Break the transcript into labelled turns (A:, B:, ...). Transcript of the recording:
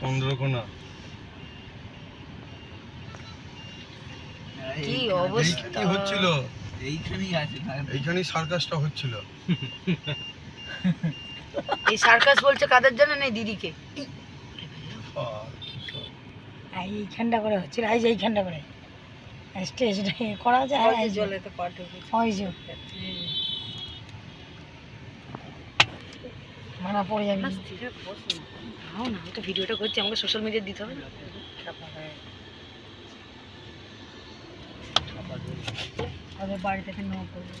A: চন্দ্রকোনা
B: কি অবস্থা?
A: কি হচ্ছিল।
C: এইখানেই আছে
A: এইখানেই সার্কাসটা হচ্ছিল।
B: এই সার্কাস বলছে কাদের জন্য নেই? দিদিকে।
D: এইখানটা করে হচ্ছিল এই যে এইখানটা করে। স্টেজটা করা যায় ওই যে। মারা পড়ে যাবি।
B: নাও না, আমি তো ভিডিওটা করছি, আমাকে সোশ্যাল মিডিয়া দিতে হবে না।
D: বাড়ি থেকে নেওয়া করবে